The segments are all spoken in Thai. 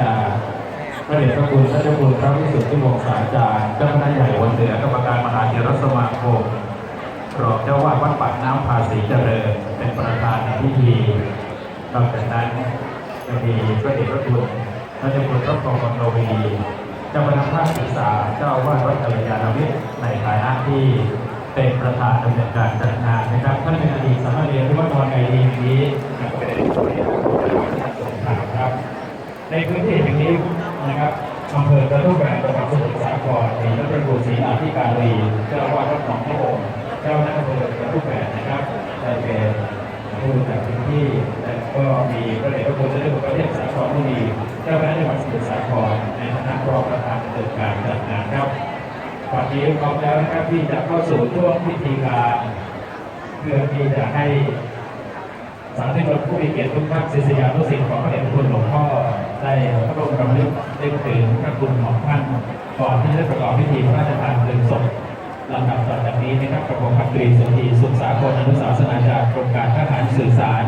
จากพระเดชพระคุณท่านเจ้าคุณพระวิสุทธิวงศาจารย์เจ้าคณะใหญ่วันเหนือกรรมการมหาเถรสมาคมรองเจ้าวาดวัดปากน้ำภาษีเจริญเป็นประธานในพิธีนอกจากนั้นจะมีพระเดชพระคุณท่านเจ้าคุณพระพรหมโนวีเจ้าคณะภาคศึกษาเจ้าวาดวัดกัลยาณมิตรในฐานะที่เป็นประธานดำเนินการจัดงานนะครับท่านเป็นอดีตสามเณรที่วัดนอนไก่ดีนี้ ในพื้นที่แห่งนี้นะครับอำเภอกระทุ่มแบนจังหวัดสมุทรสาครมีพระประครูศรีอาธิการีเจ้าอาวาสวัดหนองพระองค์เจ้าหน้าอำเภอกระทุ่มแบนนะครับได้เป็นผู้จากพื้นที่และก็มีพระเดชพระคุณเจ้าหน้าที่ประเทศสาครบุรีเจ้าคณะจังหวัดสมุทรสาครในฐานะรองประธานเนินการจัดงานครับวันนี้พร้อมแล้วนะครับที่จะเข้าสู่ช่วงพิธีการเพื่อที่จะให้สาธุชนผู้มีเกียรติทุกท่านศิษยานุศิษย์ของพระเดชพระคุณหลวงพ่อ ได้ระบรมรำลึกได้ถึงพระคุณของท่านก่อนที่จะประกอบพิธีพระราชทานเพลิงศพลำดับต่อจากนี้นะครับกระผมพัตรีสุธีสุขสาครอนุสาสนาจารย์กรมการทหารสื่อสาร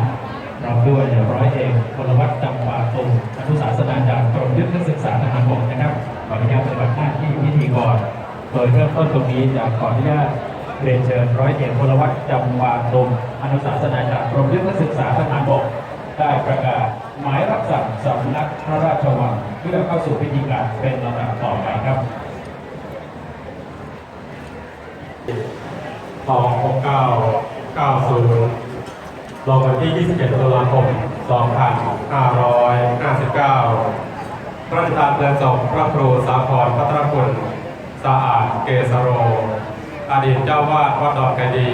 พร้อมด้วยร้อยเอกพลวัตจำปาตรงอนุสาสนาจารย์กรมยุทธศึกษาทหารบกนะครับขออนุญาตปฏิบัติหน้าที่พิธีกรโดยเริ่มต้นตรงนี้จะขออนุญาตเรียนเชิญร้อยเอกพลวัตจำวาดมอนุสาสนาจากกรมยุทธศึกษาทหารบกได้ประกาศ หมายรับสั่งสำนักพระราชวังเพื่อเข้าสู่พิธีการเป็นลำดับต่อไปครับสองหกเก้าเก้าศูนย์ลงวันที่ 27ตุลาคม 2559 พระราชทานเพลิงศพพระครูสาครพัทรคุณสะอาดเกษโร อดีตเจ้าวาดวัดดอนกะดี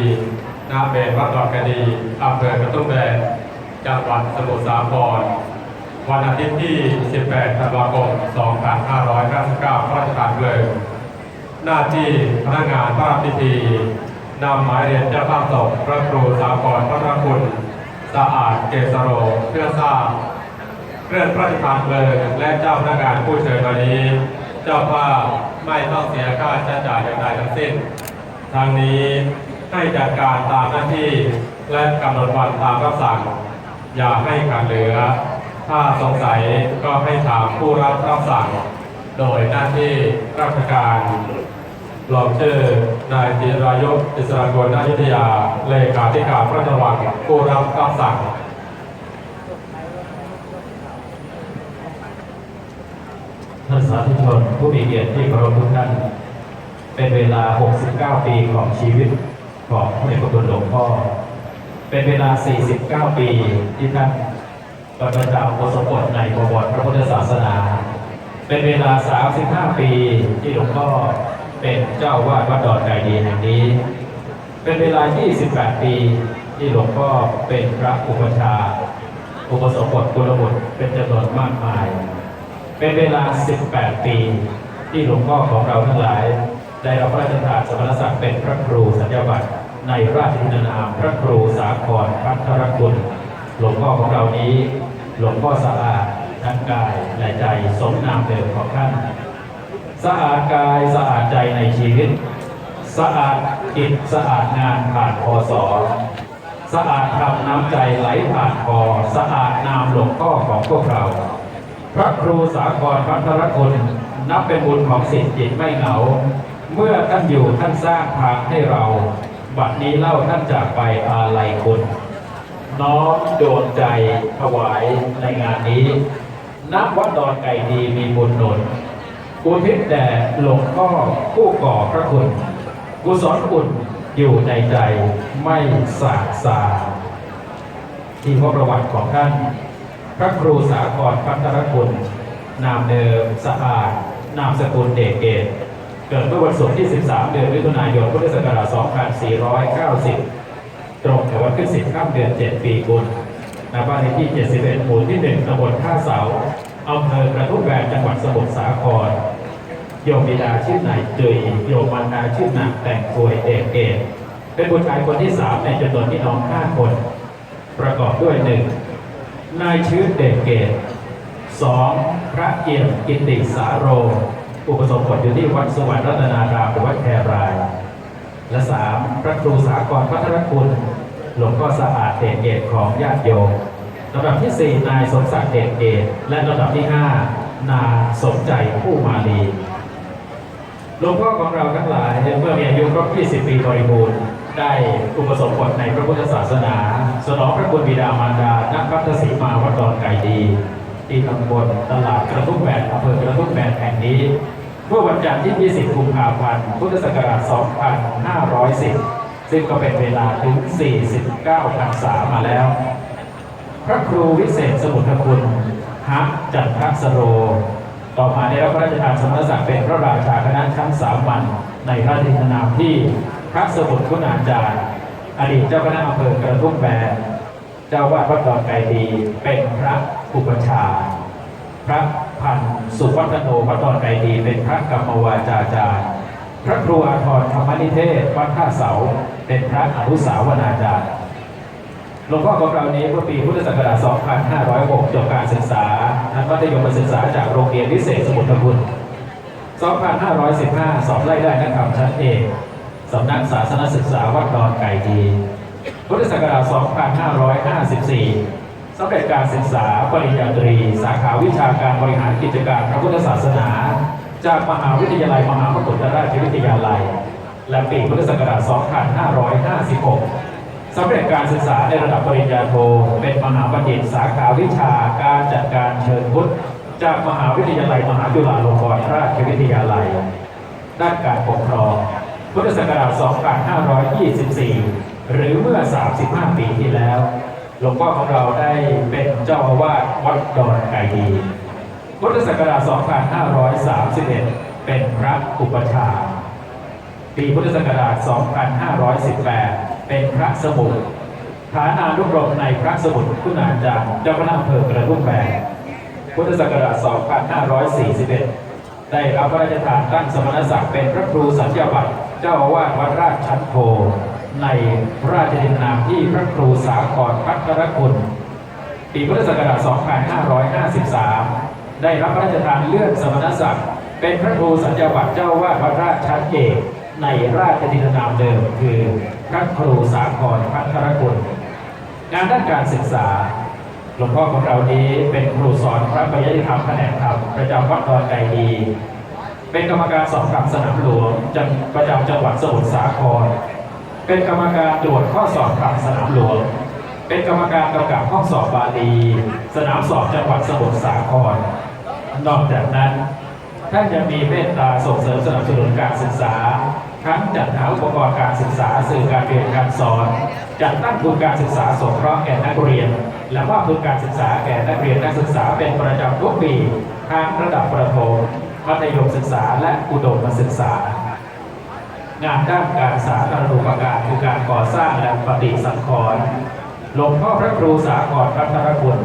นาเบศวัดดอนกะดีอำเภอกระทุ่มแบน จังหวัดสมุทรสาคร วันอาทิตย์ที่ 18 ธันวาคม 2559พระราชทานเพลิงหน้าที่พนักงานพระราชพิธีนำหมายเรียนเจ้าภาพศพพระครูสากรพระคุณ สะอาดเกษโรเพื่อทราบเครื่องพระราชทานเพลิงและเจ้าพนักงานผู้เชิญวันนี้ เจ้าภาพไม่ต้องเสียค่าใช้จ่ายใดๆทั้งสิ้น ทางนี้ให้จัดการตามหน้าที่และกำหนดวันตามรับสั่ง อย่าให้ขาดเหลือ ถ้าสงสัยก็ให้ถามผู้รับรับสั่ง โดยหน้าที่ราชการรองชื่อนายจิรายุอิสระกลนายุทธยา เลขาธิการพระราชวังผู้รับรับสั่งท่านสาธุชนผู้มีเกียรติที่เคารพทุกท่าน เป็นเวลา 69 ปีของชีวิตของพระเดชพระคุณหลวงพ่อ เป็นเวลา 49 ปีที่ท่านปฏิบัติอุปสมบทในบวรพระพุทธศาสนา เป็นเวลา 35 ปีที่หลวงพ่อเป็นเจ้าวาดวัดดอนไก่ดีแห่งนี้ เป็นเวลา 28 ปีที่หลวงพ่อเป็นพระอุปชา อุปสมบทกุลบุตรเป็นจำนวนมากมาย เป็นเวลา 18 ปี ที่หลวงพ่อของเราทั้งหลาย ได้รับพระราชทานสมณศักดิ์เป็นพระครูสัญญาบัตร ในราชินานามพระครูสาครพัทรคุณหลวงพ่อของเรานี้ หลวงพ่อสะอาดทั้งกายและใจสมนามเดิมของท่านสะอาดกายสะอาดใจในชีวิต สะอาดกิจสะอาดงานผ่านพศสะอาดทำน้ำใจไหลผ่านคอสะอาดนามหลวงพ่อของพวกเรา พระครูสาครพัทรคุณนับเป็นบุญของสิทธิจิตไม่เหงา เมื่อท่านอยู่ท่านสร้างทางให้เรา บัดนี้เล่าท่านจากไปอาลัยคุณน้อมโดนใจถวายในงานนี้นับวัดดอนไก่ดีมีบุญหนุนอุทิศแด่หลวงพ่อผู้ก่อพระคุณ กุศลคุณอยู่ในใจไม่สาดสาที่พบประวัติของท่าน พระครูสาครพัทรคุณนามเดิมสะอาด นามสกุลเดชเกต เกิดเมื่อวันศุกร์ที่ 13 เดือนมิถุนายน พุทธศักราช 2490 ตรงกับวันขึ้น 10 ข้ามเดือน 7 ปีกุลณบ้านเลขที่ 71 หมู่ที่ 1ตำบลท่าเสาอำเภอกระทุ่มแบนจังหวัดสมุทรสาคร โยมบิดาชื่อนายจุยโยมมารดาชื่อนางแต่งกวยเดชเกตเป็นบุตรชายคนที่สามในจำนวนพี่น้องห้าคน ประกอบด้วยหนึ่งนายชื่อเดชเกตสองพระเอี่ยมกิติสาโร อุปสมบทอยู่ที่วัดสวรรค์รัตนารามหรือวัดแคราย และสามพระครูสากรพัทรคุณหลวงพ่อสะอาดเดชเกตของญาติโยมลำดับที่4นายสมศักดิ์เดชเกตและลำดับที่5นาสมใจผู้มาลีหลวงพ่อของเราทั้งหลายเมื่อมีอายุครบ 20 ปีบริบูรณ์ได้อุปสมบทในพระพุทธศาสนา สนองพระคุณบิดามารดาณพัทสีมาวัดดอนไก่ดี ที่ตำบลตลาดกระทุ่มแบนอำเภอกระทุ่มแบนแห่งนี้ เมื่อวันจันทร์ที่ 20 กุมภาพันธ์ พุทธศักราช 2510 ซึ่งก็เป็นเวลาถึง 49พรรษามาแล้ว พระครูวิเศษสมุทรคุณฮะจันทสโร ต่อมาได้รับพระราชทานสมณศักดิ์เป็นพระราชาคณะชั้นสามัญในพระราชนามที่พระสมุทรคุณาจารย์อดีตเจ้าคณะอำเภอกระทุ่มแบนเจ้าวาดวัดดอนไกรดีเป็นพระอุปชาพระ พันธ์สุวัฒโนวัดดอนไกรดี เป็นพระกรรมวาจาจารย์ พระครูอาทรธรรมนิเทศ วัดท่าเสา เป็นพระอนุสาวนาจารย์หลวงพ่อของเรานี้เมื่อปีพุทธศักราช 2506 จบการศึกษาชั้นมัธยมศึกษาจากโรงเรียนวิเศษสมุทรคุณ2515 สอบไล่ได้นักธรรมชั้นเอกสำนักศาสนศึกษาวัดดอนไก่ดี พุทธศักราช 2554 สำเร็จการศึกษาปริญญาตรี สาขาวิชาการบริหารกิจการพระพุทธศาสนา จากมหาวิทยาลัยมหามกุฏราชวิทยาลัย และปีพุทธศักราช 2556 สำเร็จการศึกษาในระดับปริญญาโท เป็นมหาบัณฑิต สาขาวิชาการจัดการเชิญพุทธ จากมหาวิทยาลัยมหาจุฬาลงกรณราชวิทยาลัย ด้านการปกครอง พุทธศักราช 2524 หรือเมื่อ 35 ปีที่แล้ว หลวงพ่อของเราได้เป็นเจ้าอาวาสวัดดอนไก่ดีพุทธศักราช 2531 เป็นพระอุปชาปีพุทธศักราช 2518 เป็นพระสมุทรฐานานุกรมในพระสมุทรคุณาจารย์เจ้าคณะอำเภอกระทุ่มแบนพุทธศักราช 2541 ได้รับพระราชทานตั้งสมณศักดิ์เป็นพระครูสัญญาบัตรเจ้าอาวาสวัดราชชันโท ในราชดินนามที่พระครูสาครพัฒรคุณปีพุทธศักราช 2553 ได้รับพระราชทานเลื่อนสมณศักดิ์เป็นพระครูสัญญาบัตรเจ้าอาวาสวัดราชชั้นเอกในราชดินนามเดิมคือพระครูสาครพัฒรคุณงานด้านการศึกษาหลวงพ่อของเรานี้เป็นครูสอนพระปริยติธรรมแผนกธรรมประจำวัดดอนไก่ดี เป็นกรรมการสอบธรรมสนามหลวงจังประจำจังหวัดสมุทรสาคร เป็นกรรมการตรวจข้อสอบธรรมสนามหลวง เป็นกรรมการกำกับห้องสอบบาลีสนามสอบจังหวัดสมุทรสาคร นอกจากนั้น ท่านยังมีเมตตาส่งเสริมสนับสนุนการศึกษา ทั้งจัดหาอุปกรณ์การศึกษาสื่อการเรียนการสอน จัดตั้งทุนการศึกษาสงเคราะห์แก่นักเรียน และว่าทุนการศึกษาแก่นักเรียนนักศึกษาเป็นประจำทุกปีทั้งระดับประถมมัธยมศึกษาและอุดมศึกษา งานด้านการสาธารณูปการ คือการก่อสร้างและปฏิสังขรณ์หลวงพ่อพระครูสาครพัฒนคุณ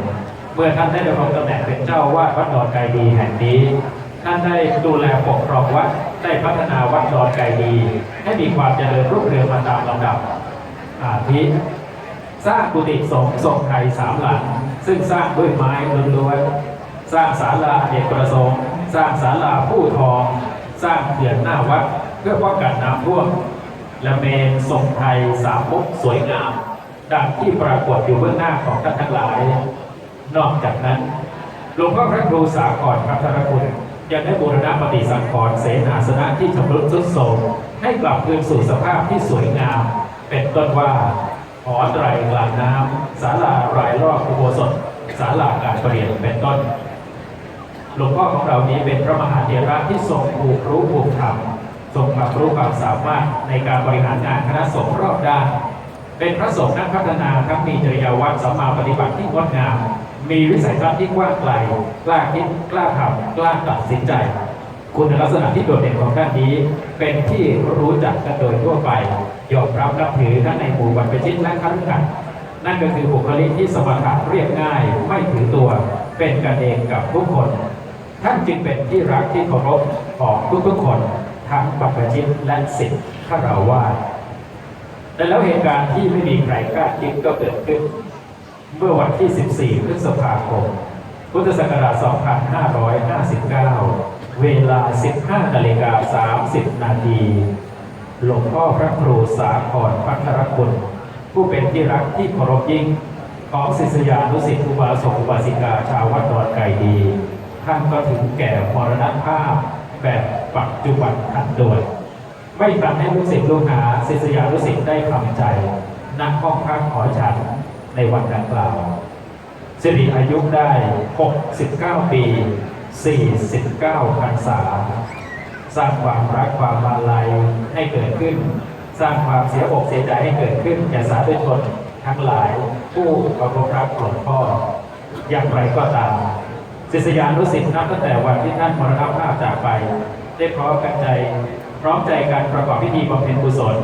เมื่อท่านได้ดำรงตำแหน่งเป็นเจ้าวาดวัดดอนไกรดีแห่งนี้ ท่านได้ดูแลปกครองวัดได้พัฒนาวัดดอนไกรดี ให้มีความเจริญรุ่งเรืองมาตามลำดับอาทิสร้างกุฏิสงฆ์ทรงไทยสามหลัง ซึ่งสร้างด้วยไม้ล้วนๆสร้างศาลาเนกประสงค์ สร้างศาลาผู้ทอง สร้างเขื่อนหน้าวัดเพื่อป้องกันน้ำท่วม ละเมนทรงไทยสามมุกสวยงาม ดังที่ปรากฏอยู่เบื้องหน้าของท่านทั้งหลาย นอกจากนั้นหลวงพ่อพระครูสาครพัฒนคุณยังได้บูรณะปฏิสังขรณ์เสนาสนะที่ชำรุดทรุดโทรมให้กลับคืนสู่สภาพที่สวยงาม เป็นต้นว่าหอไตรกลางน้ำศาลารายรอบอุโบสถศาลาการเประเรียนเป็นต้นหลวงพ่อของเรานี้เป็นพระมหาเถระที่ทรงผูกรู้ผูกธรรม ทรงความรู้ความสามารถในการบริหารงานคณะสงฆ์รอบด้านเป็นพระสงฆ์นักพัฒนาทั้งมีจริยวัตรสัมมาปฏิบัติที่งดงาม มีวิสัยทัศน์ที่กว้างไกล กล้าคิดกล้าทำกล้าตัดสินใจ คุณลักษณะที่โดดเด่นของท่านนี้ เป็นที่รู้จักกันโดยทั่วไปยอมรับนับถือทั้งในหมู่บรรพชิตและคฤหัสถ์นั่นก็คือบุคลิกที่สมถะเรียบง่าย ไม่ถือตัว เป็นกันเองกับทุกคน ท่านจึงเป็นที่รักที่เคารพของทุกๆคน ทั้งบรรพชิตและศิษย์ฆราวาสแต่แล้วเหตุการณ์ที่ไม่มีใครคาดคิดก็เกิดขึ้น เมื่อวันที่ 14 พฤษภาคม พุทธศักราช 2559 เวลา 15 นาฬิกา 30 นาทีหลวงพ่อพระครูสาครพัทรคุณผู้เป็นที่รักที่เคารพยิ่งของศิษยานุสิตอุบาสกอุบาสิกาชาววัดดอนไก่ดี ท่านก็ถึงแก่มรณภาพ แบบปัจจุบันทันด่วนไม่ทันให้ลูกศิษย์ลูกหาศิษยานุสิตได้ทำใจนั่งห้องพักหอฉันในวันดังกล่าวสิริอายุได้ 69 ปี 49พรรษา สร้างความรักความมาลัยให้เกิดขึ้น สร้างความเสียอกเสียใจให้เกิดขึ้นแก่สาธุชนทั้งหลายผู้เคารพรักหลวงพ่ออย่างไรก็ตาม ศิษยานุสิษย์นับตั้งแต่วันที่ท่านมรณภาพจากไป ได้พร้อมกันใจ พร้อมใจการประกอบพิธีบำเพ็ญกุศล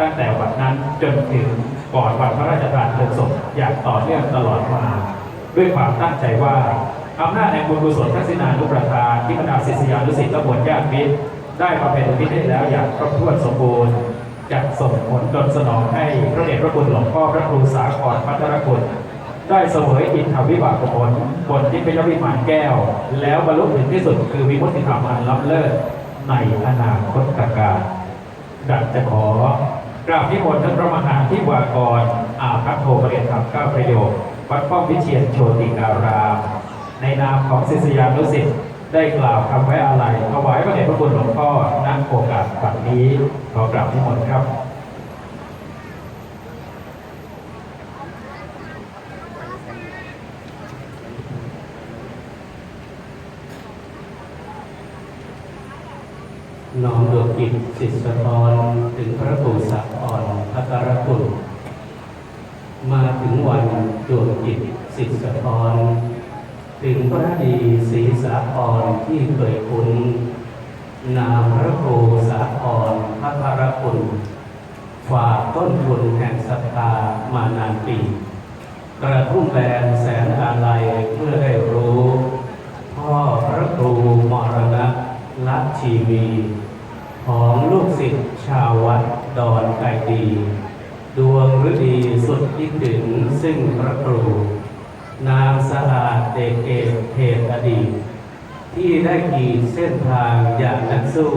ตั้งแต่วันนั้นจนถึงก่อนวันพระราชทานเพลิงศพอย่างต่อเนื่องตลอดมา ด้วยความตั้งใจว่าอำนาจแห่งบุญกุศลทักษิณานุประทานที่บรรดาศิษยานุสิษย์และบวชญาติมิตรได้บำเพ็ญอุทิศให้แล้วอย่างครบถ้วนสมบูรณ์จะส่งผลดลสนองให้พระเดชพระคุณหลวงพ่อพระครูสาครพัทรคุณ ได้เสวยอิทธวิบากผลบนที่เป็นยวิมานแก้ว แล้วบรรลุถึงที่สุดคือวิมุตติธรรมอันล้ำเลิศในอนาคตการดังจะขอกราบนิมนต์ท่านพระมหาธิวากรอาภัทโทประเรียนธรรมเก้าประโยควัดป้อมวิเชียนโชติการาม ในนามของศิษยานุสิษย์ได้กล่าวคำไว้อาลัยถวายพระเดชพระคุณหลวงพ่อณโอกาสบัดนี้ขอกราบนิมนต์ครับ น้อมดวงจิตสิทธิสะทอนถึงพระปู่สักอ่อนพระกรคุณมาถึงวันดวงจิตสิทธิสะทอนถึงพระดีศรีสาอ่อนที่เคยคุ้นนามพระคสาอ่อนพระกรคุณฝากต้นทุนแห่งศรัทธามานานปีกระทุ่มแบนแสนอาลัยเมื่อได้รู้ พ่อพระครูมรณะละชีวี ของลูกศิษย์ชาววัดดอนไก่ดี ดวงฤดีสุดที่ถึงซึ่งพระครู นางสะอาดเด็กเอกเทศอดีต ที่ได้ขี่เส้นทางอย่างนักสู้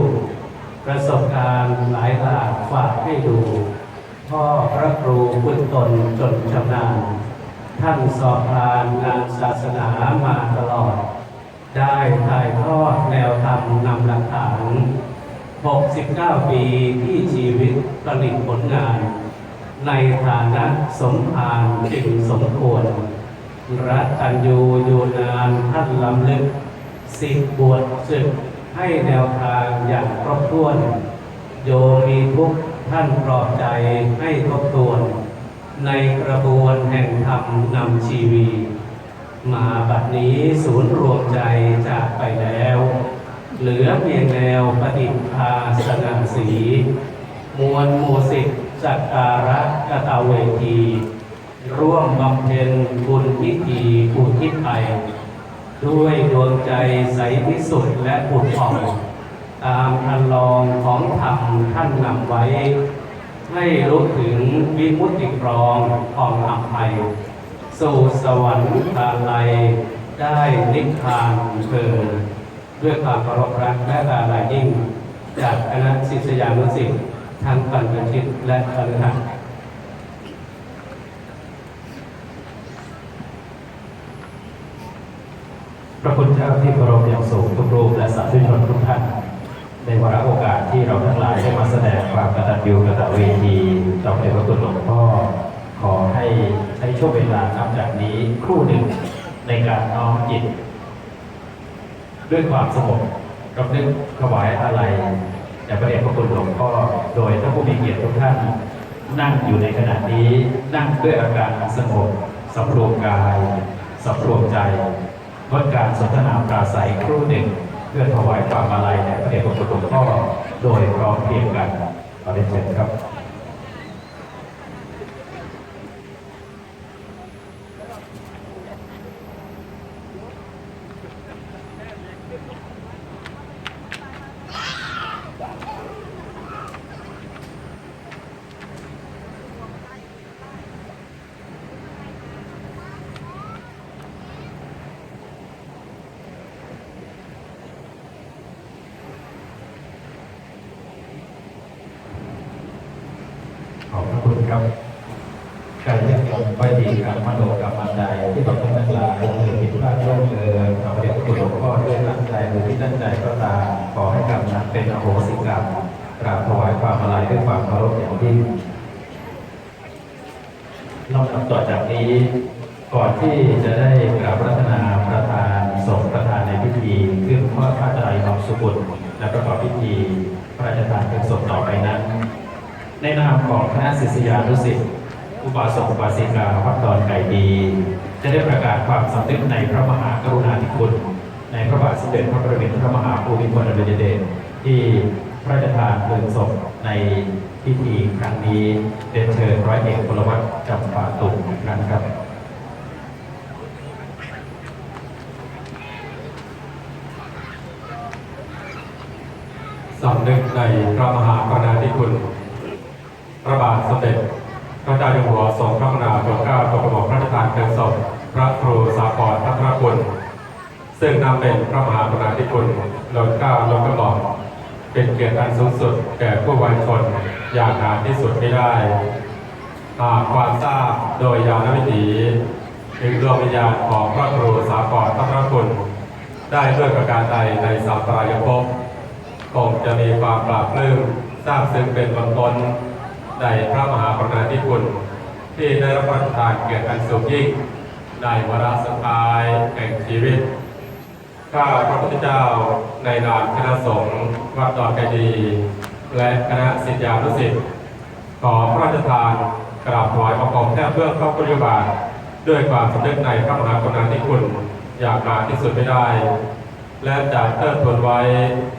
ประสบการณ์หลายหลากฝากให้ดู พ่อพระครูฝึกตนจนชำนาญท่านสอบทานงานศาสนามาตลอด ได้ถ่ายทอดแนวธรรมนำหลักฐาน 69 ปีที่ชีวิตผลิตผลงาน ในฐานะสมภารจึงสมควร รัตัญญูอยู่นานท่านลำลึกสิบบวชศึกให้แนวทางอย่างครบถ้วน โยมีทุกท่านปลอบใจให้ทบทวน ในกระบวนแห่งธรรมนำชีวี มาบัดนี้ศูนย์รวมใจจากไปแล้ว เหลือเพียงแนวปฏิภาสนาสี มวลหมูสิทธิ์สักการะกตเวที ร่วมบำเพ็ญบุญพิธีอุทิศไป ด้วยดวงใจใสพิสุทธิ์และผุดผ่องตามคันลองของธรรมท่านนำไว้ ให้รู้ถึงวิมุตติกรองของอัมภัย สู่สวรรค์ทาลัยได้นิพพานเถิด ด้วยความเคารพรักและอาลัยยิ่ง จากคณะศิษยานุศิษย์ทั้งปัญญชิตและคฤหัสถ์พระคุณเจ้าที่เคารพอย่างสูงทุกรูปและสาธุชนทุกท่านในวาระโอกาสที่เราทั้งหลายได้มาแสดงความกตัญญูกตเวทีต่อในพระคุณหลวงพ่อ ขอให้ใช้ช่วงเวลานับจากนี้ครู่หนึ่งในการน้อมจิต ด้วยความสงบรำลึกถวายอะไรแด่พระเดชพระคุณหลวงพ่อโดยท่านผู้มีเกียรติทุกท่านนั่งอยู่ในขณะนี้นั่งด้วยอาการสงบสำรวมกายสำรวมใจงดการสนทนาปราศัยครู่หนึ่ง เพื่อถวายความอาลัยแด่พระเดชพระคุณหลวงพ่อโดยพร้อมเพรียงกันขอเรียนเชิญครับ จามโนกรรมใดที่ตกทั้งหลายถือผิดพลาดล่วงเกินขอพระเดพุณหลวงพ่อด้วยตั้งใจหรือที่ตั้งใจก็ตามขอให้กรรมนั้นเป็นอโหสิกรรมกราบถวายความอะลัยด้วยความเคารพอย่างยิ่งลำดับต่อจากนี้ ก่อนที่จะได้กราบรัตนาประธานสงฆ์ประธานในพิธีขึ้นข้อพระตรัยของสุบุตรและประกอบพิธีพระราชทานเป็นศพต่อไปนั้น ในนามของคณะศิษยานุศิษย์ อุบาสกอุบาสิกาวัดดอนไก่ดีจะได้ประกาศความสำนึกในพระมหากรุณาธิคุณ ในพระบาทสมเด็จพระประมินทรมหาภูมิพลอดุลยเดชที่พระราชทานเพลิงศพในพิธีครั้งนี้เรียนเชิญร้อยเอกพลวัตจำปาตุงอีกครั้งครับสำนึกในพระมหากรุณาธิคุณ พระบาทสมเด็จ พระเจ้าอยู่หัวทรงพระกรุณาโปรดเกล้าโปรดกระหม่อมพระราชทานเพลิงศพพระครูสาครพัฒนคุณซึ่งนำเป็นพระมหากรุณาธิคุณโลดเกล้าโลดกระหม่อมเป็นเกียรติอันสูงสุดแก่ผู้วายชนอย่างหาที่สุดไม่ได้หากความทราบโดยยานวิถีถึงดวงวิญญาณของพระครูสาครพัฒนคุณได้ด้วยประการใดในสัมปรายภพคงจะมีความปราบปลื้มทราบซึ้งเป็นบางตน ในพระมหากรุณาธิคุณที่ได้รับพระราชทานเกียรติอันสูงยิ่งในวาระสุดท้ายแห่งชีวิต ข้าพระพุทธเจ้าในนามคณะสงฆ์วัดดอนไกดี และคณะศิษยานุศิษย์ขอพระราชทานกราบถวายบังคมแทบเพื่อพระพุทธบาท ด้วยความสำนึกในพระมหากรุณาธิคุณอย่างหาที่สุดไม่ได้ และจะเทิดทนไว้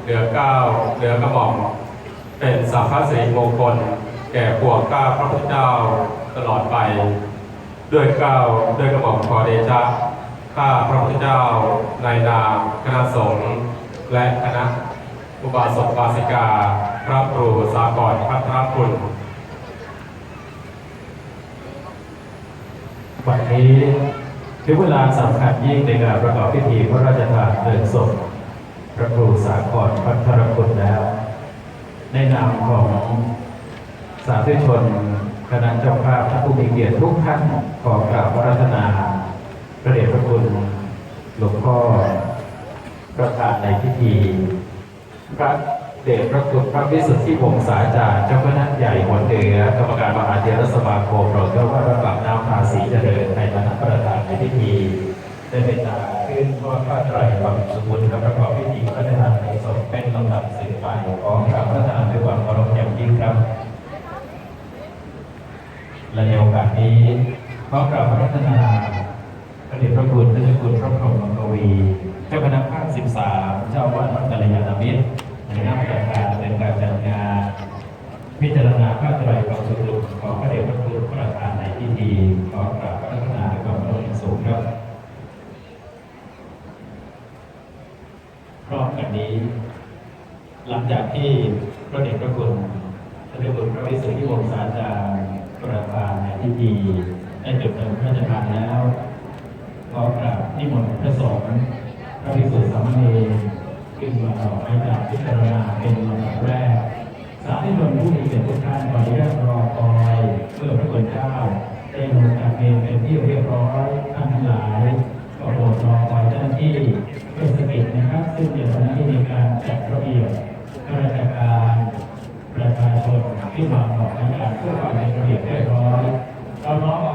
เหลือเก้าเหลือกระหม่อมเป็นสัพพะสิริมงคล แก่พวกข้าพระพุทธเจ้าตลอดไป ด้วยก้าด้วยกระหม่อมขอเดชะข้าพระพุทธเจ้าในนามคณะสงฆ์และคณะอุบาสกบาสิกา พระครูสากรพัฒนคุณวันนี้ถึงเวลาสำคัญยิ่งในการประกอบพิธีพระราชทานเพลิงศพพระครูสาครพัทรคุณแล้วในนามของ สาธุชนคณะเจ้าภาพท่านผู้มีเกียรติทุกท่านขอกราบพระรัตนาพระเดชพระคุณหลวงพ่อประธานในพิธี พระเดชพระคุณพระวิสุทธิวงศาจารย์เจ้าคณะใหญ่หัวเหนือกรรมการมหาเถรสมาคมโปรดเจ้าว่าระดับน้ำภาษีเจริญในฐานะประธานในพิธีได้เป็นกาขึ้นทอดผ้าไตรบำสุบุญและประกอบพิธีพระราชทานในศพเป็นลำดับสืบไปของพระประธานด้วยความเคารพอย่างยิ่งครับ และในโอกาสนี้ขอกราบพระรัตนาพระเดชพระคุณท่านเจ้าคุณพระพรหมกวีเจ้าคณะภาค 13 เจ้าวาดวัดกัลยาณมิตรในนามประธานเป็นการจัดงาน พิจารณาพระไตรปิฎกสุดของพระเดชพระคุณประธานในพิธีขอกราบพระรัตนาด้วยความเคารพอย่างสูงครับพร้อมกันนี้ หลังจากที่พระเดชพระคุณพระเดชพระคุณพระวิสุทธิวงศาจารย์ ประธานในพิธีได้จบลงพระราชทานแล้วขอกราบนิมนต์พระสงฆ์พระภิกษุสามเณรขึ้นมาต่อไปจากพิจารณาเป็นลำดับแรก สาธุชนผู้มีเกียรติทุกท่านขออนุญาตรอคอยเพื่อพระคุณเจ้าได้ลงจากเมนเป็นที่เรียบร้อยท่านทั้งหลายก็โปรดรอคอยเจ้าหน้าที่เทศกิจน ที่มาออการเพื่อความเป็นระเบียบเรียบร้อยเราน้อม